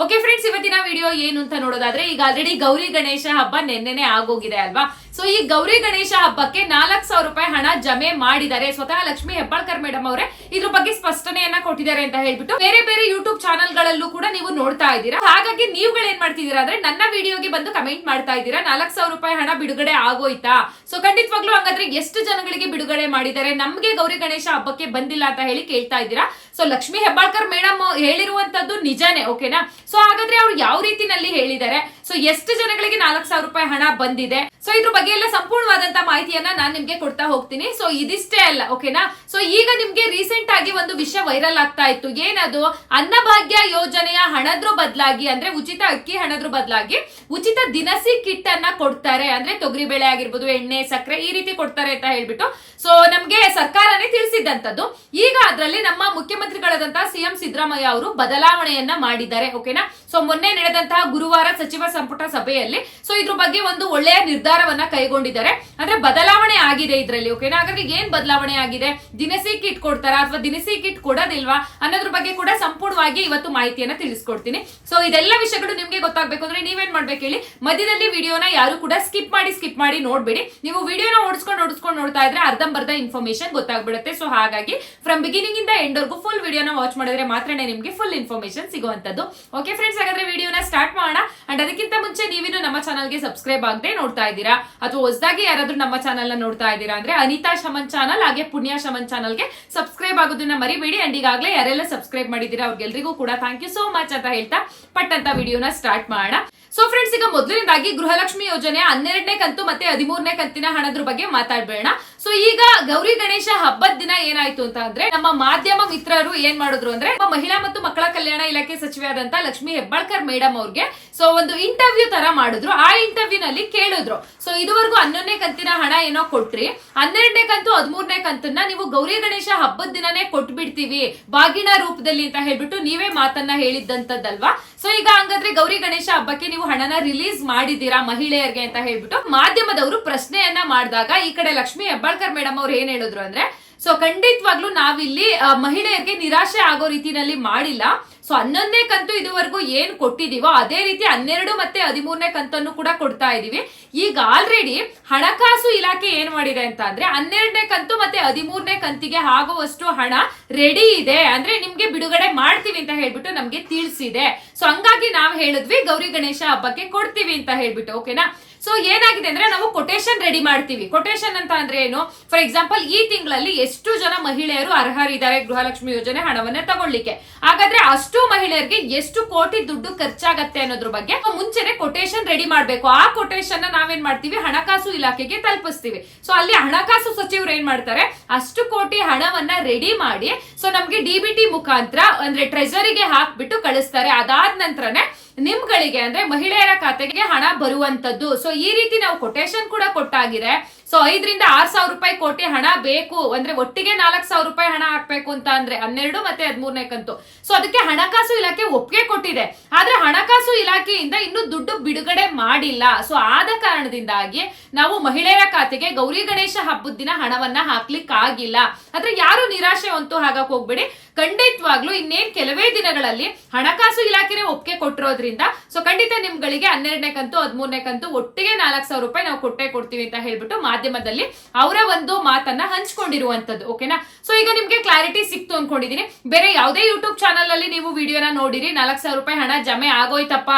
Okay friends ಇವತ್ತಿನ video ಏನು ಅಂತ ನೋಡೋದಾದ್ರೆ, ಈಗ ಆಲ್ರೆಡಿ ಗೌರಿ ಗಣೇಶ ಹಬ್ಬ ನಿನ್ನೆನೆ ಆಗೋಗಿದೆ ಅಲ್ವಾ? ಸೊ ಈ ಗೌರಿ ಗಣೇಶ ಹಬ್ಬಕ್ಕೆ ನಾಲ್ಕು ಸಾವಿರ ರೂಪಾಯಿ ಹಣ ಜಮೆ ಮಾಡಿದ್ದಾರೆ. ಸ್ವತಃ ಲಕ್ಷ್ಮಿ ಹೆಬ್ಬಾಳ್ಕರ್ ಮೇಡಮ್ ಅವರೇ, ಇದ್ರ ಬಗ್ಗೆ ಸ್ಪಷ್ಟನೆಯನ್ನ ಕೊಟ್ಟಿದ್ದಾರೆ ಅಂತ ಹೇಳ್ಬಿಟ್ಟು, ಬೇರೆ ಬೇರೆ ಯೂಟ್ಯೂಬ್ ಚಾನಲ್ ಗಳಲ್ಲೂ ಕೂಡ ನೀವು ನೋಡ್ತಾ ಇದ್ದೀರಾ? ಹಾಗಾಗಿ ನೀವುಗಳು ಏನ್ ಮಾಡ್ತಿದ್ದೀರಾ ಅಂದ್ರೆ, ನನ್ನ ವಿಡಿಯೋಗೆ ಬಂದು ಕಮೆಂಟ್ ಮಾಡ್ತಾ ಇದ್ದೀರಾ, ನಾಲ್ಕು ಸಾವಿರ ರೂಪಾಯಿ ಹಣ ಬಿಡುಗಡೆ ಆಗೋಯ್ತಾ? ಸೊ ಖಂಡಿತವಾಗ್ಲೂ ಹಾಗಾದ್ರೆ ಎಷ್ಟು ಜನಗಳಿಗೆ ಬಿಡುಗಡೆ ಮಾಡಿದ್ದಾರೆ, ನಮ್ಗೆ ಗೌರಿ ಗಣೇಶ ಹಬ್ಬಕ್ಕೆ ಬಂದಿಲ್ಲ ಅಂತ ಹೇಳಿ ಕೇಳ್ತಾ ಇದ್ದೀರಾ? ಸೊ ಲಕ್ಷ್ಮಿ ಹೆಬ್ಬಾಳ್ಕರ್ ಮೇಡಮ್ ಹೇಳಿರುವಂತದ್ದು ನಿಜಾನೇ ಓಕೆನಾ ಸೊ ಹಾಗಾದ್ರೆ ಅವ್ರು ಯಾವ ರೀತಿನಲ್ಲಿ ಹೇಳಿದ್ದಾರೆ? ಸೊ ಎಷ್ಟು ಜನಗಳಿಗೆ ನಾಲ್ಕು ಸಾವಿರ ರೂಪಾಯಿ ಹಣ ಬಂದಿದೆ? ಸೊ ಇದ್ರ ಬಗ್ಗೆ ಎಲ್ಲ ಸಂಪೂರ್ಣವಾದಂತ ಮಾಹಿತಿಯನ್ನ ನಾನು ನಿಮ್ಗೆ ಕೊಡ್ತಾ ಹೋಗ್ತೀನಿ. ಸೊ ಇದಿಷ್ಟೇ ಅಲ್ಲ ಓಕೆನಾ ಸೊ ಈಗ ನಿಮ್ಗೆ ರೀಸೆಂಟ್ ಆಗಿ ಒಂದು ವಿಷಯ ವೈರಲ್ ಆಗ್ತಾ ಇತ್ತು. ಏನದು? ಅನ್ನಭಾಗ್ಯ ಯೋಜನೆಯ ಹಣದ್ರ ಬದಲಾಗಿ, ಅಂದ್ರೆ ಉಚಿತ ಅಕ್ಕಿ ಹಣದ್ರ ಬದಲಾಗಿ, ಉಚಿತ ದಿನಸಿ ಕಿಟ್ ಅನ್ನ ಕೊಡ್ತಾರೆ. ಅಂದ್ರೆ ತೊಗರಿ ಬೇಳೆ ಆಗಿರ್ಬೋದು, ಎಣ್ಣೆ, ಸಕ್ಕರೆ, ಈ ರೀತಿ ಕೊಡ್ತಾರೆ ಅಂತ ಹೇಳ್ಬಿಟ್ಟು. ಸೊ ನಮ್ಗೆ ಸರ್ಕಾರನೇ ತಿಳಿಸಿದ್ದಂಥದ್ದು ಈಗ ಅದರಲ್ಲಿ ನಮ್ಮ ಮುಖ್ಯಮಂತ್ರಿಗಳಾದಂತಹ ಸಿಎಂ ಸಿದ್ದರಾಮಯ್ಯ ಅವರು ಬದಲಾವಣೆಯನ್ನ ಮಾಡಿದ್ದಾರೆ ಓಕೆನಾ? ಸೊ ಮೊನ್ನೆ ನಡೆದಂತಹ ಗುರುವಾರ ಸಚಿವ ಸಂಪುಟ ಸಭೆಯಲ್ಲಿ ಸೊ ಇದ್ರ ಬಗ್ಗೆ ಒಂದು ಒಳ್ಳೆಯ ನಿರ್ಧಾರವನ್ನ ಕೈಗೊಂಡಿದ್ದಾರೆ. ಅಂದ್ರೆ ಬದಲಾವಣೆ ಆಗಿದೆ ಇದರಲ್ಲಿ, ಓಕೆನಾ? ಹಾಗಾದ್ರೆ ಏನ್ ಬದಲಾವಣೆ ಆಗಿದೆ? ದಿನಸಿ ಕಿಟ್ ಕೊಡ್ತಾರಾ ಅಥವಾ ದಿನಸಿ ಕಿಟ್ ಕೊಡೋದಿಲ್ವಾ ಅನ್ನೋದ್ರ ಬಗ್ಗೆ ಕೂಡ ಸಂಪೂರ್ಣವಾಗಿ ಇವತ್ತು ಮಾಹಿತಿಯನ್ನ ತಿಳಿಸ್ಕೊಡ್ತೀನಿ. ಸೊ ಇದೆಲ್ಲ ವಿಷಯಗಳು ನಿಮ್ಗೆ ಗೊತ್ತಾಗ್ಬೇಕು ಅಂದ್ರೆ ನೀವೇನ್ ಮಾಡ್ಬೇಕು ಹೇಳಿ, ಮಧ್ಯದಲ್ಲಿ ವಿಡಿಯೋನ ಯಾರು ಕೂಡ ಸ್ಕಿಪ್ ಮಾಡಿ ಸ್ಕಿಪ್ ಮಾಡಿ ನೋಡ್ಬೇಡಿ. ನೀವು ವಿಡಿಯೋನ ಓಡಿಸ್ಕೊಂಡು ಓಡಿಸ್ಕೊಂಡು ನೋಡ್ತಾ ಇದ್ರೆ ಅರ್ಧಂಬರ್ಧ ಇನ್ಫಾರ್ಮೇಶನ್ ಗೊತ್ತಾಗ್ಬಿಡುತ್ತೆ. ಸೊ ಹಾಗಾಗಿ ಫ್ರಮ್ ಬಿಗಿನಿಂಗ್ ಇಂದ ಎಂಡ್ ಫುಲ್ ವಿಡಿಯೋನ ವಾಚ್ ಮಾಡಿದ್ರೆ ಮಾತ್ರನೇ ನಿಮ್ಗೆ ಫುಲ್ ಇನ್ಫಾರ್ಮೇಶನ್ ಸಿಗುವಂತದ್ದು ಓಕೆ ಫ್ರೆಂಡ್ಸ್ ಹಾಗಾದ್ರೆ ವಿಡಿಯೋನ ಸ್ಟಾರ್ಟ್ ಮಾಡೋಣ. ಅಂಡ್ ಅದಕ್ಕಿಂತ ಮುಂಚೆ ನೀವಿನ್ನು ನಮ್ಮ ಚಾನಲ್ಗೆ ಸಬ್ಸ್ಕ್ರೈಬ್ ಆಗದೆ ನೋಡ್ತಾ ಇದ್ದೀರಾ? ಅಥವಾ ಹೊಸದಾಗಿ ಯಾರಾದ್ರೂ ನಮ್ಮ ಚಾನಲ್ನ ನೋಡ್ತಾ ಇದ್ದೀರಾ ಅಂದ್ರೆ ಅನಿತಾ ಶಮನ್ ಚಾನಲ್ ಹಾಗೆ ಪುಣ್ಯ ಶಮನ್ ಚಾನಲ್ಗೆ ಸಬ್ಸ್ಕ್ರೈಬ್ ಆಗೋದನ್ನ ಮರಿಬೇಡಿ. ಅಂಡ್ ಈಗಾಗಲೇ ಯಾರೆಲ್ಲ ಸಬ್ಸ್ಕ್ರೈಬ್ ಮಾಡಿದ್ದೀರಾ ಅವ್ರಿಗೆಲ್ರಿಗೂ ಕೂಡ ಥ್ಯಾಂಕ್ ಯು ಸೋ ಮಚ್ ಅಂತ ಹೇಳ್ತಾ ಪಟ್ ಅಂತ ವಿಡಿಯೋನ ಸ್ಟಾರ್ಟ್ ಮಾಡೋಣ. ಸೊ ಫ್ರೆಂಡ್ಸ್ ಈಗ ಮೊದಲನೇದಾಗಿ ಗೃಹಲಕ್ಷ್ಮಿ ಯೋಜನೆ ಹನ್ನೆರಡನೇ ಕಂತು ಮತ್ತೆ ಹದಿಮೂರನೇ ಕಂತಿನ ಹಣದ್ರ ಬಗ್ಗೆ ಮಾತಾಡ್ಬೇಡ ಸೊ ಈಗ ಗೌರಿ ಗಣೇಶ ಹಬ್ಬದ ದಿನ ಏನಾಯ್ತು ಅಂತ ಅಂದ್ರೆ ನಮ್ಮ ಮಾಧ್ಯಮ ಮಿತ್ರರು ಏನ್ ಮಾಡಿದ್ರು ಅಂದ್ರೆ ಮಹಿಳಾ ಮತ್ತು ಮಕ್ಕಳ ಕಲ್ಯಾಣ ಇಲಾಖೆ ಸಚಿವೆಯಾದಂತ ಲಕ್ಷ್ಮಿ ಹೆಬ್ಬಾಳ್ಕರ್ ಮೇಡಮ್ ಅವ್ರಿಗೆ ಸೊ ಒಂದು ಇಂಟರ್ವ್ಯೂ ತರ ಮಾಡಿದ್ರು. ಆ ಇಂಟರ್ವ್ಯೂ ನಲ್ಲಿ ಕೇಳಿದ್ರು. ಸೊ ಇದುವರೆಗೂ ಹನ್ನೊಂದನೇ ಕಂತಿನ ಹಣ ಏನೋ ಕೊಟ್ರಿ. ಹನ್ನೆರಡನೇ ಕಂತು, ಹದಿಮೂರನೇ ಕಂತನ್ನ ನೀವು ಗೌರಿ ಗಣೇಶ ಹಬ್ಬದ ದಿನನೇ ಕೊಟ್ಬಿಡ್ತೀವಿ. ಬಾಗಿನ ರೂಪದಲ್ಲಿ ಅಂತ ಹೇಳ್ಬಿಟ್ಟು ನೀವೇ ಮಾತನ್ನ ಹೇಳಿದ್ದಂತದ್ದಲ್ವಾ? ಸೊ ಈಗ ಹಂಗಾದ್ರೆ ಗೌರಿ ಗಣೇಶ ಹಬ್ಬಕ್ಕೆ ನೀವು ಹಣನ ರಿಲೀಸ್ ಮಾಡಿದ್ದೀರಾ ಮಹಿಳೆಯರಿಗೆ ಅಂತ ಹೇಳ್ಬಿಟ್ಟು ಮಾಧ್ಯಮದವರು ಪ್ರಶ್ನೆಯನ್ನ ಮಾಡಿದಾಗ ಈ ಕಡೆ ಲಕ್ಷ್ಮಿ ಹೆಬ್ಬಾಳ್ಕರ್ ಮೇಡಮ್ ಅವ್ರು ಏನ್ ಹೇಳಿದ್ರು ಅಂದ್ರೆ ಸೊ ಖಂಡಿತವಾಗ್ಲೂ ನಾವಿಲ್ಲಿ ಮಹಿಳೆಯರಿಗೆ ನಿರಾಶೆ ಆಗೋ ರೀತಿನಲ್ಲಿ ಮಾಡಿಲ್ಲ. ಸೊ ಹನ್ನೊಂದನೇ ಕಂತು ಇದುವರೆಗೂ ಏನ್ ಕೊಟ್ಟಿದೀವೋ, ಅದೇ ರೀತಿ ಹನ್ನೆರಡು ಮತ್ತೆ ಹದಿಮೂರನೇ ಕಂತನ್ನು ಕೂಡ ಕೊಡ್ತಾ ಇದೀವಿ. ಈಗ ಆಲ್ರೆಡಿ ಹಣಕಾಸು ಇಲಾಖೆ ಏನ್ ಮಾಡಿದೆ ಅಂತ ಅಂದ್ರೆ, ಹನ್ನೆರಡನೇ ಕಂತು ಮತ್ತೆ ಹದಿಮೂರನೇ ಕಂತಿಗೆ ಆಗುವಷ್ಟು ಹಣ ರೆಡಿ ಇದೆ. ಅಂದ್ರೆ, ನಿಮ್ಗೆ ಬಿಡುಗಡೆ ಮಾಡ್ತೀವಿ ಅಂತ ಹೇಳ್ಬಿಟ್ಟು ನಮ್ಗೆ ತಿಳಿಸಿದೆ. ಸೊ ಹಂಗಾಗಿ ನಾವ್ ಹೇಳಿದ್ವಿ, ಗೌರಿ ಗಣೇಶ ಹಬ್ಬಕ್ಕೆ ಕೊಡ್ತೀವಿ ಅಂತ ಹೇಳ್ಬಿಟ್ಟು ಓಕೆನಾ ಸೊ ಏನಾಗಿದೆ ಅಂದ್ರೆ ನಾವು ಕೊಟೇಶನ್ ರೆಡಿ ಮಾಡ್ತೀವಿ. ಕೊಟೇಶನ್ ಅಂತ ಅಂದ್ರೆ ಏನು? ಫಾರ್ ಎಕ್ಸಾಂಪಲ್ ಈ ತಿಂಗಳಲ್ಲಿ ಎಷ್ಟು ಜನ ಮಹಿಳೆಯರು ಅರ್ಹರಿದ್ದಾರೆ ಗೃಹಲಕ್ಷ್ಮಿ ಯೋಜನೆ ಹಣವನ್ನ ತಗೊಳ್ಳಿಕ್ಕೆ? ಹಾಗಾದ್ರೆ ಅಷ್ಟು ಮಹಿಳೆಯರಿಗೆ ಎಷ್ಟು ಕೋಟಿ ದುಡ್ಡು ಖರ್ಚಾಗತ್ತೆ ಅನ್ನೋದ್ರ ಬಗ್ಗೆ ಮುಂಚೆನೆ ಕೊಟೇಶನ್ ರೆಡಿ ಮಾಡಬೇಕು. ಆ ಕೊಟೇಶನ್ ನಾವೇನ್ ಮಾಡ್ತೀವಿ? ಹಣಕಾಸು ಇಲಾಖೆಗೆ ತಲುಪಿಸ್ತೀವಿ. ಸೊ ಅಲ್ಲಿ ಹಣಕಾಸು ಸಚಿವರು ಏನ್ ಮಾಡ್ತಾರೆ? ಅಷ್ಟು ಕೋಟಿ ಹಣವನ್ನ ರೆಡಿ ಮಾಡಿ ಸೊ ನಮ್ಗೆ ಡಿಬಿಟಿ ಮುಖಾಂತರ ಅಂದ್ರೆ ಟ್ರೆಜರಿಗೆ ಹಾಕ್ಬಿಟ್ಟು ಕಳಿಸ್ತಾರೆ. ಅದಾದ ನಂತರನೇ ನಿಮ್ಗಳಿಗೆ ಅಂದ್ರೆ ಮಹಿಳೆಯರ ಖಾತೆಗೆ ಹಣ ಬರುವಂತದ್ದು. ಸೊ ಈ ರೀತಿ ನಾವು ಕೊಟೇಶನ್ ಕೂಡ ಕೊಟ್ಟಾಗಿದೆ. ಸೊ ಐದರಿಂದ ಆರ್ ಸಾವಿರ ರೂಪಾಯಿ ಕೋಟಿ ಹಣ ಬೇಕು. ಅಂದ್ರೆ ಒಟ್ಟಿಗೆ ನಾಲ್ಕು ಸಾವಿರ ರೂಪಾಯಿ ಹಣ ಹಾಕ್ಬೇಕು ಅಂತ ಅಂದ್ರೆ ಹನ್ನೆರಡು ಮತ್ತೆ ಹದಿಮೂರನೇ ಕಂತು. ಸೊ ಅದಕ್ಕೆ ಹಣಕಾಸು ಇಲಾಖೆ ಒಪ್ಪಿಗೆ ಕೊಟ್ಟಿದೆ. ಆದ್ರೆ ಹಣಕಾಸು ಇಲಾಖೆಯಿಂದ ಇನ್ನು ದುಡ್ಡು ಬಿಡುಗಡೆ ಮಾಡಿಲ್ಲ. ಸೊ ಆದ ಕಾರಣದಿಂದಾಗಿ ನಾವು ಮಹಿಳೆಯರ ಖಾತೆಗೆ ಗೌರಿ ಗಣೇಶ ಹಬ್ಬದ ದಿನ ಹಣವನ್ನ ಹಾಕ್ಲಿಕ್ಕಾಗಿಲ್ಲ. ಆದ್ರೆ ಯಾರು ನಿರಾಶೆ ಅಂತೂ ಹಾಗಕ್ ಹೋಗ್ಬೇಡಿ. ಖಂಡಿತವಾಗ್ಲೂ ಇನ್ನೇನ್ ಕೆಲವೇ ದಿನಗಳಲ್ಲಿ ಹಣಕಾಸು ಇಲಾಖೆನೇ ಒಪ್ಪಿಗೆ ಕೊಟ್ಟಿರೋದ್ರಿಂದ ಸೊ ಖಂಡಿತ ನಿಮ್ಗಳಿಗೆ ಹನ್ನೆರಡನೇ ಕಂತು, ಹದಿಮೂರನೇ ಕಂತು ಒಟ್ಟಿಗೆ ನಾಲ್ಕು ಸಾವಿರ ರೂಪಾಯಿ ನಾವು ಕೊಟ್ಟೆ ಕೊಡ್ತೀವಿ ಅಂತ ಹೇಳ್ಬಿಟ್ಟು ಮಾಧ್ಯಮದಲ್ಲಿ ಅವರ ಒಂದು ಮಾತನ್ನ ಹಂಚ್ಕೊಂಡಿರುವಂತದ್ದು ಓಕೆನಾ ಸೊ ಈಗ ನಿಮ್ಗೆ ಕ್ಲಾರಿಟಿ ಸಿಕ್ತು ಅನ್ಕೊಂಡಿದೀನಿ. ಬೇರೆ ಯಾವುದೇ ಯೂಟ್ಯೂಬ್ ಚಾನಲ್ ಅಲ್ಲಿ ನೀವು ವಿಡಿಯೋನ ನೋಡಿರಿ, ನಾಲ್ಕು ಸಾವಿರ ರೂಪಾಯಿ ಹಣ ಜಮೆ ಆಗೋಯ್ತಪ್ಪ.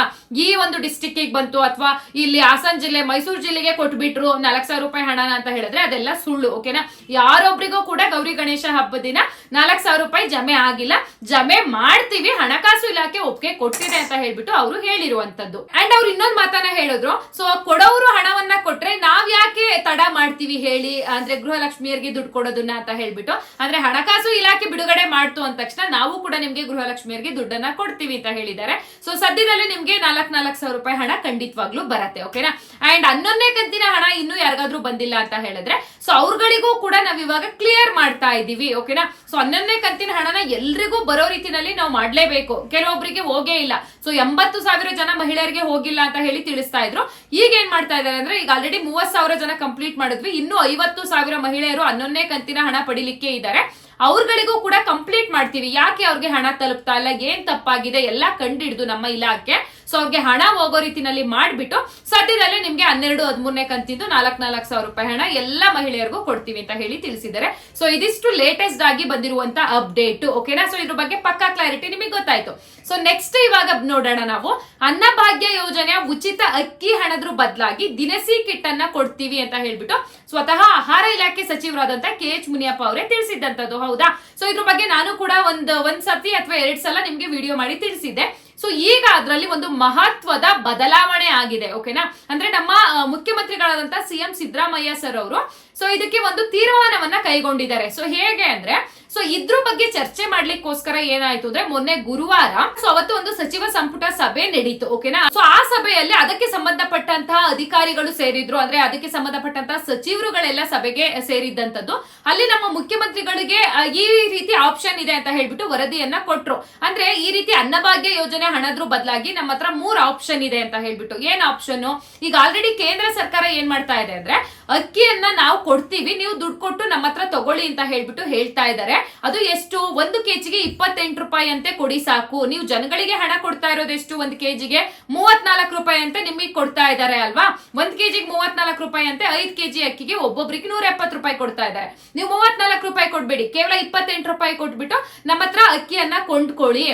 ಈ ಒಂದು ಡಿಸ್ಟಿಕ್ ಬಂತು ಅಥವಾ ಇಲ್ಲಿ ಹಾಸನ್ ಜಿಲ್ಲೆ, ಮೈಸೂರು ಜಿಲ್ಲೆಗೆ ಕೊಟ್ಬಿಟ್ರು ನಾಲ್ಕು ಸಾವಿರ ರೂಪಾಯಿ ಹಣನ ಅಂತ ಹೇಳಿದ್ರೆ ಅದೆಲ್ಲ ಸುಳ್ಳು ಓಕೆನಾ ಯಾರೊಬ್ರಿಗೂ ಕೂಡ ಗೌರಿ ಗಣೇಶ ಹಬ್ಬದ ದಿನ ನಾಲ್ಕು ಸಾವಿರ ರೂಪಾಯಿ ಜಮೆ ಆಗಿಲ್ಲ. ಜಮೆ ಮಾಡ್ತೀವಿ, ಹಣಕಾಸು ಇಲಾಖೆ ಒಪ್ಪಿಗೆ ಕೊಟ್ಟಿದೆ ಅಂತ ಹೇಳ್ಬಿಟ್ಟು ಅವರು ಹೇಳಿರುವಂತದ್ದು. ಅಂಡ್ ಅವ್ರು ಇನ್ನೊಂದು ಮಾತನ್ನ ಹೇಳಿದ್ರು ಸೊ ಕೊಡೋರು ಹಣವನ್ನ ಕೊಟ್ರೆ ನಾವ್ ಯಾಕೆ ತಡ ಮಾಡ್ತೀವಿ ಹೇಳಿ, ಅಂದ್ರೆ ಗೃಹಲಕ್ಷ್ಮಿಯರಿಗೆ ದುಡ್ಡು ಕೊಡೋದನ್ನ ಅಂತ ಹೇಳ್ಬಿಟ್ಟು, ಅಂದ್ರೆ ಹಣಕಾಸು ಇಲಾಖೆ ಬಿಡುಗಡೆ ಮಾಡ್ತು ಅಂದ ತಕ್ಷಣ ನಾವು ಕೂಡ ನಿಮ್ಗೆ ಗೃಹಲಕ್ಷ್ಮಿಯರಿಗೆ ದುಡ್ಡನ್ನ ಕೊಡ್ತೀವಿ ಅಂತ ಹೇಳಿದ್ದಾರೆ. ಸೊ ಸದ್ಯದಲ್ಲಿ ನಿಮ್ಗೆ ನಾಲ್ಕ್ ನಾಲ್ಕು ಸಾವಿರ ರೂಪಾಯಿ ಹಣ ಖಂಡಿತವಾಗ್ಲೂ ಬರತ್ತೆ ಓಕೆನಾ ಅಂಡ್ ಹನ್ನೊಂದನೇ ಕಂತಿನ ಹಣ ಇನ್ನು ಯಾರಿಗಾದ್ರೂ ಬಂದಿಲ್ಲ ಅಂತ ಹೇಳಿದ್ರೆ ಸೊ ಅವ್ರಗಳಿಗೂ ಕೂಡ ನಾವ್ ಇವಾಗ ಕ್ಲಿಯರ್ ಮಾಡ್ತಾ ಇದೀವಿ ಓಕೆನಾ ಸೊ ಹನ್ನೊಂದನೇ ಕಂತಿನ ಹಣನ ಎಲ್ರಿಗೂ ಬರೋ ರೀತಿನಲ್ಲಿ ನಾವು ಮಾಡ್ಲೇಬೇಕು. ಕೆಲವೊಬ್ಬರಿಗೆ ಹೋಗೇ ಇಲ್ಲ. ಸೊ ಎಂಬತ್ತು ಸಾವಿರ ಜನ ಮಹಿಳೆಯರಿಗೆ ಹೋಗಿಲ್ಲ ಅಂತ ಹೇಳಿ ತಿಳಿಸ್ತಾ ಇದ್ರು. ಈಗ ಏನ್ ಮಾಡ್ತಾ ಇದ್ದಾರೆ ಅಂದ್ರೆ ಈಗ ಆಲ್ರೆಡಿ ಮೂವತ್ ಸಾವಿರ ಜನ ಕಂಪ್ಲೀಟ್ ಕಂಪ್ಲೀಟ್ ಮಾಡಿದ್ವಿ. ಇನ್ನು ಐವತ್ತು ಸಾವಿರ ಮಹಿಳೆಯರು ಹನ್ನೊಂದನೇ ಕಂತಿನ ಹಣ ಪಡಿಲಿಕ್ಕೆ ಇದ್ದಾರೆ. ಅವ್ರಗಳಿಗೂ ಕೂಡ ಕಂಪ್ಲೀಟ್ ಮಾಡ್ತೀವಿ. ಯಾಕೆ ಅವ್ರಿಗೆ ಹಣ ತಲುಪ್ತಾ ಇಲ್ಲ? ಏನ್ ತಪ್ಪಾಗಿದೆ? ಎಲ್ಲ ಕಂಡಿಡ್ದು ನಮ್ಮ ಇಲಾಖೆ ಸೊ ಅವ್ರಿಗೆ ಹಣ ಹೋಗೋ ರೀತಿನಲ್ಲಿ ಮಾಡ್ಬಿಟ್ಟು ಸದ್ಯದಲ್ಲೇ ನಿಮ್ಗೆ ಹನ್ನೆರಡು, ಹದಿಮೂರನೇ ಕಂತಿದ್ದು ನಾಲ್ಕು ನಾಲ್ಕು ಸಾವಿರ ರೂಪಾಯಿ ಹಣ ಎಲ್ಲ ಮಹಿಳೆಯರಿಗೂ ಕೊಡ್ತೀವಿ ಅಂತ ಹೇಳಿ ತಿಳಿಸಿದ್ದಾರೆ. ಸೊ ಇದಿಷ್ಟು ಲೇಟೆಸ್ಟ್ ಆಗಿ ಬಂದಿರುವಂತ ಅಪ್ಡೇಟ್ ಓಕೆನಾ ಸೊ ಇದ್ರ ಬಗ್ಗೆ ಪಕ್ಕಾ ಕ್ಲಾರಿಟಿ ನಿಮಗೆ ಗೊತ್ತಾಯ್ತು. ಸೊ ನೆಕ್ಸ್ಟ್ ಇವಾಗ ನೋಡೋಣ ನಾವು. ಅನ್ನಭಾಗ್ಯ ಯೋಜನೆಯ ಉಚಿತ ಅಕ್ಕಿ ಹಣದ್ರ ಬದಲಾಗಿ ದಿನಸಿ ಕಿಟ್ ಅನ್ನ ಕೊಡ್ತೀವಿ ಅಂತ ಹೇಳ್ಬಿಟ್ಟು ಸ್ವತಃ ಆಹಾರ ಇಲಾಖೆ ಸಚಿವರಾದಂತ ಕೆ ಎಚ್ ಮುನಿಯಪ್ಪ ಅವರೇ ತಿಳಿಸಿದ್ದಂತದ್ದು, ಹೌದಾ? ಸೊ ಇದ್ರ ಬಗ್ಗೆ ನಾನು ಕೂಡ ಒಂದು ಒಂದ್ ಸತಿ ಅಥವಾ ಎರಡ್ ಸಲ ನಿಮ್ಗೆ ವಿಡಿಯೋ ಮಾಡಿ ತಿಳಿಸಿದ್ದೆ. ಸೊ ಈಗ ಅದರಲ್ಲಿ ಒಂದು ಮಹತ್ವದ ಬದಲಾವಣೆ ಆಗಿದೆ ಓಕೆನಾ ಅಂದ್ರೆ ನಮ್ಮ ಮುಖ್ಯಮಂತ್ರಿಗಳಾದಂತಹ ಮುಖ್ಯಮಂತ್ರಿಗಳಾದಂತ ಸಿಎಂ ಸಿದ್ದರಾಮಯ್ಯ ಸರ್ ಅವರು ಸೊ ಇದಕ್ಕೆ ಒಂದು ತೀರ್ಮಾನವನ್ನ ಕೈಗೊಂಡಿದ್ದಾರೆ. ಸೊ ಹೇಗೆ ಅಂದ್ರೆ ಸೊ ಇದ್ರ ಬಗ್ಗೆ ಚರ್ಚೆ ಮಾಡ್ಲಿಕ್ಕೋಸ್ಕರ ಏನಾಯ್ತು ಅಂದ್ರೆ, ಮೊನ್ನೆ ಗುರುವಾರ ಸೊ ಅವತ್ತು ಒಂದು ಸಚಿವ ಸಂಪುಟ ಸಭೆ ನಡೀತು ಓಕೆನಾ ಸೊ ಆ ಸಭೆಯಲ್ಲಿ ಅದಕ್ಕೆ ಸಂಬಂಧಪಟ್ಟಂತಹ ಅಧಿಕಾರಿಗಳು ಸೇರಿದ್ರು, ಅಂದ್ರೆ ಅದಕ್ಕೆ ಸಂಬಂಧಪಟ್ಟಂತಹ ಸಚಿವರುಗಳೆಲ್ಲ ಸಭೆಗೆ ಸೇರಿದ್ದಂಥದ್ದು. ಅಲ್ಲಿ ನಮ್ಮ ಮುಖ್ಯಮಂತ್ರಿಗಳಿಗೆ ಈ ರೀತಿ ಆಪ್ಷನ್ ಇದೆ ಅಂತ ಹೇಳ್ಬಿಟ್ಟು ವರದಿಯನ್ನ ಕೊಟ್ರು. ಅಂದ್ರೆ ಈ ರೀತಿ ಅನ್ನಭಾಗ್ಯ ಯೋಜನೆ ಹಣದ್ರ ಬದಲಾಗಿ ನಮ್ಮ ಹತ್ರ ಮೂರ್ ಆಪ್ಷನ್ ಇದೆ ಅಂತ ಹೇಳ್ಬಿಟ್ಟು. ಏನ್ ಆಪ್ಷನ್ ಈಗ ಆಲ್ರೆಡಿ ಕೇಂದ್ರ ಸರ್ಕಾರ ಏನ್ ಮಾಡ್ತಾ ಇದೆ ಅಂದ್ರೆ, ಅಕ್ಕಿಯನ್ನ ನಾವು ಕೊಡ್ತೀವಿ, ನೀವು ದುಡ್ಡು ಕೊಟ್ಟು ನಮ್ಮ ಹತ್ರ ತಗೊಳ್ಳಿ ಅಂತ ಹೇಳ್ಬಿಟ್ಟು ಹೇಳ್ತಾ ಇದ್ದಾರೆ ಅದು ಎಷ್ಟು? ಒಂದು ಕೆಜಿಗೆ ಇಪ್ಪತ್ತೆಂಟು ರೂಪಾಯಿ ಅಂತೆ ಕೊಡಿ ಸಾಕು. ನೀವು ಜನಗಳಿಗೆ ಹಣ ಕೊಡ್ತಾ ಇರೋದು ಎಷ್ಟು ಒಂದು ಕೆಜಿಗೆ? ಮೂವತ್ನಾಲ್ಕು ರೂಪಾಯಿ ಅಂತ ನಿಮಗೆ ಕೊಡ್ತಾ ಇದ್ದಾರೆ ಅಲ್ವಾ? ಒಂದ್ ಕೆಜಿಗೆ ಮೂವತ್ನಾಲ್ಕು ರೂಪಾಯಿ ಅಂತೆ ಐದ್ ಕೆಜಿ ಅಕ್ಕಿಗೆ ಒಬ್ಬೊಬ್ರಿಗೆ ನೂರ ಎಪ್ಪತ್ತು ರೂಪಾಯಿ ಕೊಡ್ತಾ ಇದ್ದಾರೆ ನೀವು ಮೂವತ್ನಾಲ್ಕು ರೂಪಾಯಿ ಕೊಡ್ಬೇಡಿ. ಕೇವಲ ಇಪ್ಪತ್ತೆಂಟು ರೂಪಾಯಿ ಕೊಟ್ಬಿಟ್ಟು ನಮ್ಮ ಹತ್ರ ಅಕ್ಕಿಯನ್ನ ಕೊಂಡ್ಕೊಳ್ಳಿ.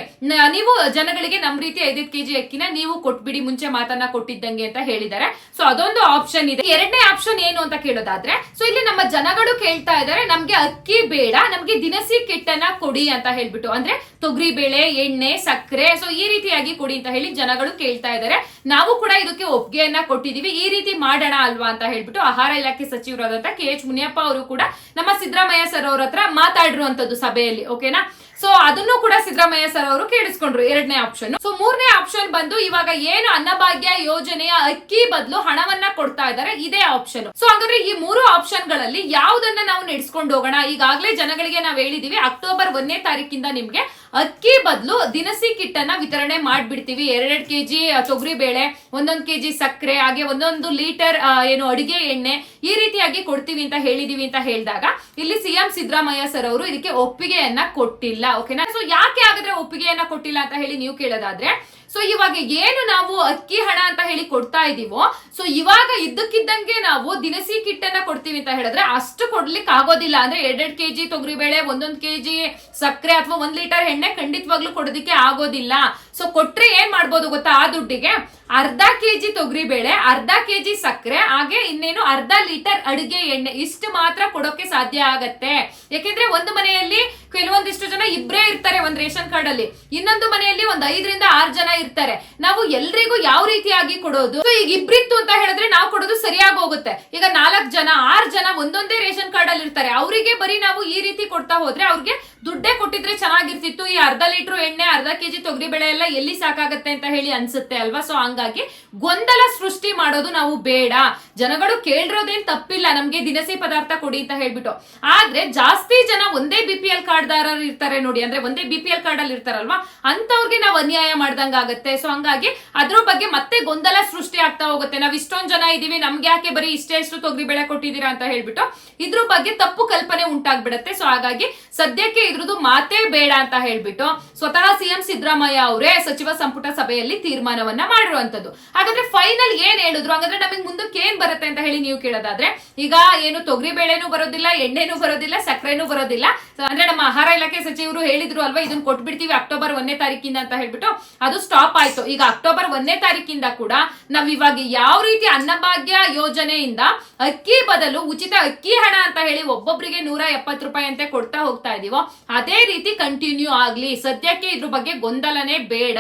ನೀವು ಜನಗಳಿಗೆ ನಮ್ಮ ರೀತಿ ಐದೈದು ಕೆಜಿ ಅಕ್ಕಿನ ನೀವು ಕೊಟ್ಬಿಡಿ, ಮುಂಚೆ ಮಾತನ್ನ ಕೊಟ್ಟಿದ್ದಂಗೆ ಅಂತ ಹೇಳಿದ್ದಾರೆ. ಸೊ ಅದೊಂದು ಆಪ್ಷನ್ ಇದೆ. ಎರಡನೇ ಆಪ್ಷನ್ ಏನು ಅಂತ ಕೇಳೋದಾದ್ರೆ ಸೊ ಇಲ್ಲಿ ನಮ್ಮ ಜನಗಳು ಕೇಳ್ತಾ ಇದ್ದಾರೆ, ನಮ್ಗೆ ಅಕ್ಕಿ ಬೇಡ, ನಮ್ಗೆ ದಿನಸಿ ಕಿಟ್ಟನ್ನ ಕೊಡಿ ಅಂತ ಹೇಳ್ಬಿಟ್ಟು. ಅಂದ್ರೆ ತೊಗರಿ ಬೇಳೆ, ಎಣ್ಣೆ, ಸಕ್ಕರೆ ಸೊ ಈ ರೀತಿಯಾಗಿ ಕೊಡಿ ಅಂತ ಹೇಳಿ ಜನಗಳು ಕೇಳ್ತಾ ಇದ್ದಾರೆ. ನಾವು ಕೂಡ ಇದಕ್ಕೆ ಒಪ್ಪಿಗೆಯನ್ನ ಕೊಟ್ಟಿದೀವಿ ಈ ರೀತಿ ಮಾಡೋಣ ಅಲ್ವಾ ಅಂತ ಹೇಳ್ಬಿಟ್ಟು ಆಹಾರ ಇಲಾಖೆ ಸಚಿವರಾದಂತ ಕೆ ಎಚ್ ಮುನಿಯಪ್ಪ ಅವರು ಕೂಡ ನಮ್ಮ ಸಿದ್ದರಾಮಯ್ಯ ಸರ್ ಅವ್ರ ಹತ್ರ ಮಾತಾಡಿರುವಂತದ್ದು ಸಭೆಯಲ್ಲಿ ಓಕೆನಾ ಸೊ ಅದನ್ನು ಕೂಡ ಸಿದ್ದರಾಮಯ್ಯ ಸರ್ ಅವರು ಕೇಳಿಸ್ಕೊಂಡ್ರು ಎರಡನೇ ಆಪ್ಷನ್ ಸೊ ಮೂರನೇ ಆಪ್ಷನ್ ಬಂದು ಇವಾಗ ಏನು ಅನ್ನಭಾಗ್ಯ ಯೋಜನೆಯ ಅಕ್ಕಿ ಬದಲು ಹಣವನ್ನ ಕೊಡ್ತಾ ಇದ್ದಾರೆ, ಇದೇ ಆಪ್ಷನ್ ಸೊ ಹಾಗಾದ್ರೆ ಈ ಮೂರು ಆಪ್ಷನ್ ಗಳಲ್ಲಿ ಯಾವುದನ್ನ ನಾವು ನಡೆಸ್ಕೊಂಡು ಹೋಗೋಣ. ಈಗಾಗಲೇ ಜನಗಳಿಗೆ ನಾವು ಹೇಳಿದೀವಿ ಅಕ್ಟೋಬರ್ ಒಂದನೇ ತಾರೀಕಿಂದ ನಿಮ್ಗೆ ಅಕ್ಕಿ ಬದಲು ದಿನಸಿ ಕಿಟ್ ಅನ್ನ ವಿತರಣೆ ಮಾಡ್ಬಿಡ್ತೀವಿ. ಎರಡೆರಡು ಕೆಜಿ ತೊಗರಿ ಬೇಳೆ, ಒಂದೊಂದು ಕೆಜಿ ಸಕ್ಕರೆ, ಹಾಗೆ ಒಂದೊಂದು ಲೀಟರ್ ಏನು ಅಡಿಗೆ ಎಣ್ಣೆ ಈ ರೀತಿಯಾಗಿ ಕೊಡ್ತೀವಿ ಅಂತ ಹೇಳಿದೀವಿ ಅಂತ ಹೇಳಿದಾಗ ಇಲ್ಲಿ ಸಿಎಂ ಸಿದ್ದರಾಮಯ್ಯ ಸರ್ ಅವರು ಇದಕ್ಕೆ ಒಪ್ಪಿಗೆಯನ್ನ ಕೊಟ್ಟಿಲ್ಲ. ಓಕೆನಾ? ಸೊ ಯಾಕೆ ಆಗಿದ್ರೆ ಒಪ್ಪಿಗೆಯನ್ನ ಕೊಟ್ಟಿಲ್ಲ ಅಂತ ಹೇಳಿ ನೀವು ಕೇಳೋದಾದ್ರೆ ಸೊ ಇವಾಗ ಏನು ನಾವು ಅಕ್ಕಿ ಹಣ ಅಂತ ಹೇಳಿ ಕೊಡ್ತಾ ಇದೀವೋ ಸೊ ಇವಾಗ ಇದ್ದಕ್ಕಿದ್ದಂಗೆ ನಾವು ದಿನಸಿ ಕಿಟ್ಟನ್ನ ಕೊಡ್ತೀವಿ ಅಂತ ಹೇಳಿದ್ರೆ ಅಷ್ಟು ಕೊಡ್ಲಿಕ್ಕೆ ಆಗೋದಿಲ್ಲ ಅಂದ್ರೆ ಎರಡೆರಡು ಕೆಜಿ ತೊಗರಿ ಬೇಳೆ, ಒಂದೊಂದು ಕೆಜಿ ಸಕ್ಕರೆ ಅಥವಾ ಒಂದ್ ಲೀಟರ್ ಎಣ್ಣೆ ಖಂಡಿತವಾಗ್ಲೂ ಕೊಡೋದಕ್ಕೆ ಆಗೋದಿಲ್ಲ. ಸೊ ಕೊಟ್ರೆ ಏನ್ ಮಾಡ್ಬೋದು ಗೊತ್ತಾ ಆ ದುಡ್ಡಿಗೆ? ಅರ್ಧ ಕೆಜಿ ತೊಗರಿ ಬೇಳೆ, ಅರ್ಧ ಕೆಜಿ ಸಕ್ಕರೆ, ಹಾಗೆ ಇನ್ನೇನು ಅರ್ಧ ಲೀಟರ್ ಅಡುಗೆ ಎಣ್ಣೆ ಇಷ್ಟು ಮಾತ್ರ ಕೊಡೋಕೆ ಸಾಧ್ಯ ಆಗತ್ತೆ. ಯಾಕೆಂದ್ರೆ ಒಂದು ಮನೆಯಲ್ಲಿ ಕೆಲವೊಂದಿಷ್ಟು ಜನ ಇಬ್ಬರೇ ಇರ್ತಾರೆ ಒಂದ್ ರೇಷನ್ ಕಾರ್ಡ್ ಅಲ್ಲಿ ಇನ್ನೊಂದು ಮನೆಯಲ್ಲಿ ಒಂದ್ ಐದರಿಂದ ಆರ್ ಜನ ಇರ್ತಾರೆ. ನಾವು ಎಲ್ರಿಗೂ ಯಾವ ರೀತಿಯಾಗಿ ಕೊಡೋದು? ಈಗ ಇಬ್ರಿತ್ತು ಅಂತ ಹೇಳಿದ್ರೆ ನಾವು ಕೊಡೋದು ಸರಿಯಾಗಿ ಹೋಗುತ್ತೆ. ಈಗ ನಾಲ್ಕು ಜನ, ಆರ್ ಜನ ಒಂದೊಂದೇ ರೇಷನ್ ಕಾರ್ಡ್ ಅಲ್ಲಿ ಇರ್ತಾರೆ. ಅವರಿಗೆ ಬರೀ ನಾವು ಈ ರೀತಿ ಕೊಡ್ತಾ ಹೋದ್ರೆ ಅವ್ರಿಗೆ ದುಡ್ಡೇ ಕೊಟ್ಟಿದ್ರೆ ಚೆನ್ನಾಗಿರ್ತಿತ್ತು. ಈ ಅರ್ಧ ಲೀಟರ್ ಎಣ್ಣೆ, ಅರ್ಧ ಕೆಜಿ ತೊಗರಿ ಬೆಳೆ ಎಲ್ಲ ಎಲ್ಲಿ ಸಾಕಾಗತ್ತೆ ಅಂತ ಹೇಳಿ ಅನ್ಸುತ್ತೆ ಅಲ್ವಾ? ಸೊ, ಹಂಗಾಗಿ ಗೊಂದಲ ಸೃಷ್ಟಿ ಮಾಡೋದು ನಾವು ಬೇಡ. ಜನಗಳು ಕೇಳಿರೋದೇನ್ ತಪ್ಪಿಲ್ಲ. ನಮ್ಗೆ ದಿನಸಿ ಪದಾರ್ಥ ಕೊಡಿ ಅಂತ ಹೇಳ್ಬಿಟ್ಟು. ಆದ್ರೆ ಜಾಸ್ತಿ ಜನ ಒಂದೇ ಬಿ ಪಿ ಎಲ್ ಕಾರ್ಡ್ದಾರರು ಇರ್ತಾರೆ ನೋಡಿ. ಅಂದ್ರೆ ಒಂದೇ ಬಿ ಪಿ ಎಲ್ ಕಾರ್ಡ್ ಅಲ್ಲಿ ಇರ್ತಾರಲ್ವಾ? ಅಂತವ್ರಿಗೆ ನಾವು ಅನ್ಯಾಯ ಮಾಡ್ದಂಗ ಆಗುತ್ತೆ. ಸೊ ಹಂಗಾಗಿ ಅದ್ರ ಬಗ್ಗೆ ಮತ್ತೆ ಗೊಂದಲ ಸೃಷ್ಟಿ ಆಗ್ತಾ ಹೋಗುತ್ತೆ. ನಾವ್ ಇಷ್ಟೊಂದ್ ಜನ ಇದೀವಿ. ನಮ್ಗೆ ಯಾಕೆ ಬರೀ ಇಷ್ಟೇ ಇಷ್ಟು ತೊಗರಿ ಬೆಳೆ ಕೊಟ್ಟಿದ್ದೀರಾ ಅಂತ ಹೇಳ್ಬಿಟ್ಟು ಇದ್ರ ಬಗ್ಗೆ ತಪ್ಪು ಕಲ್ಪನೆ ಉಂಟಾಗ್ಬಿಡತ್ತೆ. ಸೊ ಹಾಗಾಗಿ ಸದ್ಯಕ್ಕೆ ಇದ್ರದ್ದು ಮಾತೇ ಬೇಡ ಅಂತ ಹೇಳ್ಬಿಟ್ಟು ಸ್ವತಃ ಸಿಎಂ ಸಿದ್ದರಾಮಯ್ಯ ಅವರೇ ಸಚಿವ ಸಂಪುಟ ಸಭೆಯಲ್ಲಿ ತೀರ್ಮಾನವನ್ನ ಮಾಡಿರುವಂತದ್ದು ಹಾಗಾದ್ರೆ ಫೈನಲ್ ಏನ್ ಹೇಳಿದ್ರು? ಹಾಗಾದ್ರೆ ನಮಗೆ ಮುಂದಕ್ಕೆ ಏನ್ ಬರುತ್ತೆ ಅಂತ ಹೇಳಿ ನೀವು ಕೇಳೋದಾದ್ರೆ, ಈಗ ಏನು ತೊಗರಿ ಬೇಳೆನೂ ಬರೋದಿಲ್ಲ, ಎಣ್ಣೆನೂ ಬರೋದಿಲ್ಲ, ಸಕ್ಕರೆನೂ ಬರೋದಿಲ್ಲ. ಅಂದ್ರೆ ನಮ್ಮ ಆಹಾರ ಇಲಾಖೆ ಸಚಿವರು ಹೇಳಿದ್ರು ಅಲ್ವಾ, ಇದನ್ನ ಕೊಟ್ಬಿಡ್ತೀವಿ ಅಕ್ಟೋಬರ್ ಒಂದನೇ ತಾರೀಕಿಂದ ಅಂತ ಹೇಳ್ಬಿಟ್ಟು. ಅದು ಸ್ಟಾಪ್ ಆಯ್ತು. ಈಗ ಅಕ್ಟೋಬರ್ ಒಂದನೇ ತಾರೀಕಿಂದ ಕೂಡ ನಾವು ಇವಾಗ ಯಾವ ರೀತಿ ಅನ್ನಭಾಗ್ಯ ಯೋಜನೆಯಿಂದ ಅಕ್ಕಿ ಬದಲು ಉಚಿತ ಅಕ್ಕಿ ಹಣ ಅಂತ ಹೇಳಿ ಒಬ್ಬೊಬ್ಬರಿಗೆ ನೂರ ಎಪ್ಪತ್ತು ರೂಪಾಯಿ ಅಂತೆ ಕೊಡ್ತಾ ಹೋಗ್ತಾ ಇದೀವೋ, ಅದೇ ರೀತಿ ಕಂಟಿನ್ಯೂ ಆಗ್ಲಿ. ಸದ್ಯಕ್ಕೆ ಇದ್ರ ಬಗ್ಗೆ ಗೊಂದಲನೇ ಬೇಡ.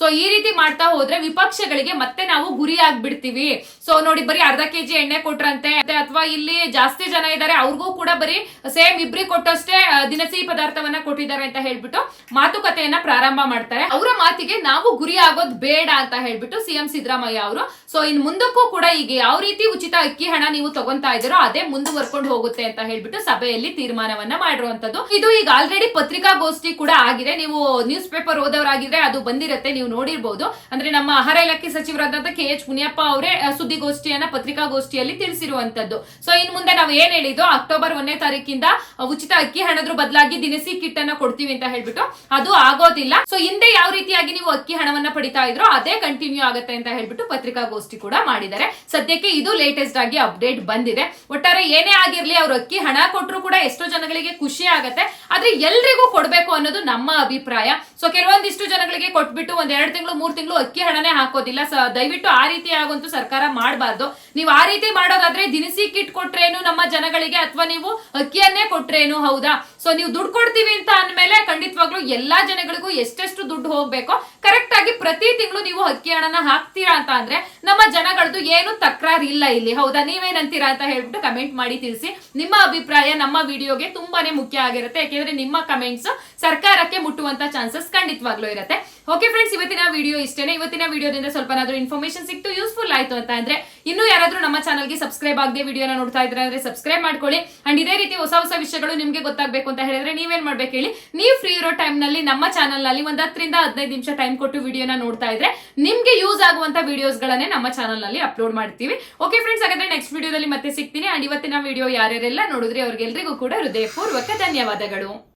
ಸೊ ಈ ರೀತಿ ಮಾಡ್ತಾ ಹೋದ್ರೆ ವಿಪಕ್ಷಗಳಿಗೆ ಮತ್ತೆ ನಾವು ಗುರಿ ಆಗ್ಬಿಡ್ತೀವಿ. ಸೊ ನೋಡಿ, ಬರೀ ಅರ್ಧ ಕೆಜಿ ಎಣ್ಣೆ ಕೊಟ್ರಂತೆ. ಅಥವಾ ಇಲ್ಲಿ ಜಾಸ್ತಿ ಜನ ಇದ್ದಾರೆ ಅವ್ರಿಗೂ ಕೂಡ ಬರೀ ಸೇಮ್ ಇಬ್ರಿಗೆ ಕೊಟ್ಟಷ್ಟೇ ದಿನಸಿ ಪದಾರ್ಥವನ್ನ ಕೊಟ್ಟಿದ್ದಾರೆ ಅಂತ ಹೇಳ್ಬಿಟ್ಟು ಮಾತುಕತೆಯನ್ನ ಪ್ರಾರಂಭ ಮಾಡ್ತಾರೆ. ಅವರ ಮಾತಿಗೆ ನಾವು ಗುರಿ ಆಗೋದ್ ಬೇಡ ಅಂತ ಹೇಳ್ಬಿಟ್ಟು ಸಿಎಂ ಸಿದ್ದರಾಮಯ್ಯ ಅವರು. ಸೊ ಇನ್ ಮುಂದಕ್ಕೂ ಕೂಡ ಈಗ ಯಾವ ರೀತಿ ಉಚಿತ ಅಕ್ಕಿ ಹಣ ನೀವು ತಗೊಂತಾ ಇದ್ದೀರೋ ಅದೇ ಮುಂದುವರ್ಕೊಂಡು ಹೋಗುತ್ತೆ ಅಂತ ಹೇಳ್ಬಿಟ್ಟು ಸಭೆಯಲ್ಲಿ ತೀರ್ಮಾನವನ್ನ ಮಾಡಿರುವಂತದ್ದು ಇದು ಈಗ ಆಲ್ರೆಡಿ ಪತ್ರಿಕಾಗೋಷ್ಠಿ ಕೂಡ ಆಗಿದೆ. ನೀವು ನ್ಯೂಸ್ ಪೇಪರ್ ಓದೋರಾಗಿದ್ರೆ ಅದು ಬಂದಿರತ್ತೆ, ನೀವು ನೋಡಿರ್ಬೋದು. ಅಂದ್ರೆ ನಮ್ಮ ಆಹಾರ ಇಲಾಖೆ ಸಚಿವರಾದಂತ ಕೆ ಎಚ್ ಮುನಿಯಪ್ಪ ಅವರೇ ಸುದ್ದಿಗೋಷ್ಠಿಯನ್ನ ಪತ್ರಿಕಾಗೋಷ್ಠಿಯಲ್ಲಿ ತಿಳಿಸಿರುವಂತದ್ದು ಸೊ ಇನ್ ಮುಂದೆ ನಾವು ಏನ್ ಹೇಳಿದ್ದು? ಅಕ್ಟೋಬರ್ ಒಂದನೇ ತಾರೀಕಿಂದ ಉಚಿತ ಅಕ್ಕಿ ಹಣದ್ರ ಬದಲಾಗಿ ದಿನಸಿ ಕಿಟ್ ಅನ್ನ ಕೊಡ್ತೀವಿ ಅಂತ ಹೇಳ್ಬಿಟ್ಟು. ಅದು ಆಗೋದಿಲ್ಲ. ಸೊ ಹಿಂದೆ ಯಾವ ರೀತಿಯಾಗಿ ನೀವು ಅಕ್ಕಿ ಹಣವನ್ನ ಪಡಿತಾ ಇದ್ರೋ, ಅದೇ ಕಂಟಿನ್ಯೂ ಆಗುತ್ತೆ ಅಂತ ಹೇಳ್ಬಿಟ್ಟು ಪತ್ರಿಕಾಗೋಷ್ಠಿ ಕೂಡ ಮಾಡಿದ್ದಾರೆ. ಸದ್ಯಕ್ಕೆ ಇದು ಲೇಟೆಸ್ಟ್ ಆಗಿ ಅಪ್ಡೇಟ್ ಬಂದಿದೆ. ಒಟ್ಟಾರೆ ಏನೇ ಆಗಿರ್ಲಿ ಅವ್ರು ಅಕ್ಕಿ ಹಣ ಕೊಟ್ಟರು ಕೂಡ ಎಷ್ಟೋ ಜನಗಳಿಗೆ ಖುಷಿ ಆಗುತ್ತೆ. ಆದ್ರೆ ಎಲ್ರಿಗೂ ಕೊಡ್ಬೇಕು ಅನ್ನೋದು ನಮ್ಮ ಅಭಿಪ್ರಾಯ. ಸೊ ಕೆಲವೊಂದಿಷ್ಟು ಜನಗಳಿಗೆ ಕೊಟ್ಬಿಟ್ಟು ಒಂದ್ ಎರಡು ತಿಂಗಳು, ಮೂರ್ ತಿಂಗಳು ಅಕ್ಕಿ ಹಣನೇ ಹಾಕೋದಿಲ್ಲ. ದಯವಿಟ್ಟು ಆ ರೀತಿ ಆಗುವಂತೂ ಸರ್ಕಾರ ಮಾಡಬಾರ್ದು. ನೀವು ಆ ರೀತಿ ಮಾಡೋದಾದ್ರೆ ದಿನಸಿ ಕಿಟ್ ಕೊಟ್ರೇನು ನಮ್ಮ ಜನಗಳಿಗೆ ಅಥವಾ ನೀವು ಅಕ್ಕಿಯನ್ನೇ ಕೊಟ್ರೇನು ಹೌದಾ? ಸೊ ನೀವು ದುಡ್ಡು ಕೊಡ್ತೀವಿ ಅಂತ ಅಂದ್ಮೇಲೆ ಖಂಡಿತವಾಗ್ಲೂ ಎಲ್ಲಾ ಜನಗಳಿಗೂ ಎಷ್ಟೆಷ್ಟು ದುಡ್ಡು ಹೋಗ್ಬೇಕೋ ಕರೆಕ್ಟ್ ಆಗಿ ಪ್ರತಿ ತಿಂಗಳು ನೀವು ಅಕ್ಕಿ ಹಣನ ಹಾಕ್ತೀರಾ ಅಂತ ಅಂದ್ರೆ ನಮ್ಮ ಜನಗಳದ್ದು ಏನು ತಕರಾರು ಇಲ್ಲ ಇಲ್ಲಿ. ಹೌದಾ? ನೀವೇನಂತೀರಾ ಅಂತ ಹೇಳ್ಬಿಟ್ಟು ಕಮೆಂಟ್ ಮಾಡಿ ತಿಳಿಸಿ. ನಿಮ್ಮ ಅಭಿಪ್ರಾಯ ನಮ್ಮ ವಿಡಿಯೋಗೆ ತುಂಬಾನೇ ಮುಖ್ಯ ಆಗಿರುತ್ತೆ. ಯಾಕೆಂದ್ರೆ ನಿಮ್ಮ ಕಮೆಂಟ್ಸ್ ಸರ್ಕಾರಕ್ಕೆ ಮುಟ್ಟುವಂತ ಚಾನ್ಸಸ್ ಖಂಡಿತವಾಗ್ಲೂ ಇರುತ್ತೆ. ಓಕೆ ಫ್ರೆಂಡ್ಸ್ ಇವತ್ತಿನ ವಿಡಿಯೋ ಇಷ್ಟೇನೆ. ಇವತ್ತಿನ ವಿಡಿಯೋದಿಂದ ಸ್ವಲ್ಪನಾದ್ರೂ ಇನ್ಫಾರ್ಮೇಶನ್ ಸಿಕ್ತು ಯೂಸ್ಫುಲ್ ಆಯ್ತು ಅಂತ ಅಂದ್ರೆ ಇನ್ನೂ ಯಾರಾದ್ರೂ ನಮ್ಮ ಚಾನಲ್ಗೆ ಸಬ್ಸ್ಕ್ರೈಬ್ ಆಗದೆ ವಿಡಿಯೋನ ನೋಡ್ತಾ ಇದ್ರೆ ಅಂದ್ರೆ ಸಬ್ಸ್ಕ್ರೈಬ್ ಮಾಡ್ಕೊಳ್ಳಿ. ಅಂಡ್ ಇದೇ ರೀತಿ ಹೊಸ ಹೊಸ ವಿಷಯಗಳು ನಿಮಗೆ ಗೊತ್ತಾಗಬೇಕು ಅಂತ ಹೇಳಿದ್ರೆ ನೀವೇನ್ ಮಾಡ್ಬೇಕು ಹೇಳಿ? ನೀವು ಫ್ರೀ ಇರೋ ಟೈಮ್ನಲ್ಲಿ ನಮ್ಮ ಚಾನಲ್ನಲ್ಲಿ ಒಂದ್ ಹತ್ತರಿಂದ ಹದಿನೈದು ನಿಮಿಷ ಟೈಮ್ ಕೊಟ್ಟು ವಿಡಿಯೋನ ನೋಡ್ತಾ ಇದ್ರೆ ನಿಮ್ಗೆ ಯೂಸ್ ಆಗುವಂತ ವಿಡಿಯೋಸ್ ಗಳನ್ನೇ ನಮ್ಮ ಚಾನಲ್ನಲ್ಲಿ ಅಪ್ಲೋಡ್ ಮಾಡ್ತೀವಿ. ಓಕೆ ಫ್ರೆಂಡ್ಸ್ ಹಾಗಾದ್ರೆ ನೆಕ್ಸ್ಟ್ ವಿಡಿಯೋದಲ್ಲಿ ಮತ್ತೆ ಸಿಗ್ತೀನಿ. ಅಂಡ್ ಇವತ್ತಿನ ವಿಡಿಯೋ ಯಾರ್ಯಾರೆಲ್ಲ ನೋಡಿದ್ರೆ, ಅವ್ರಿಗೆಲ್ರಿಗೂ ಕೂಡ ಹೃದಯಪೂರ್ವಕ ಧನ್ಯವಾದಗಳು.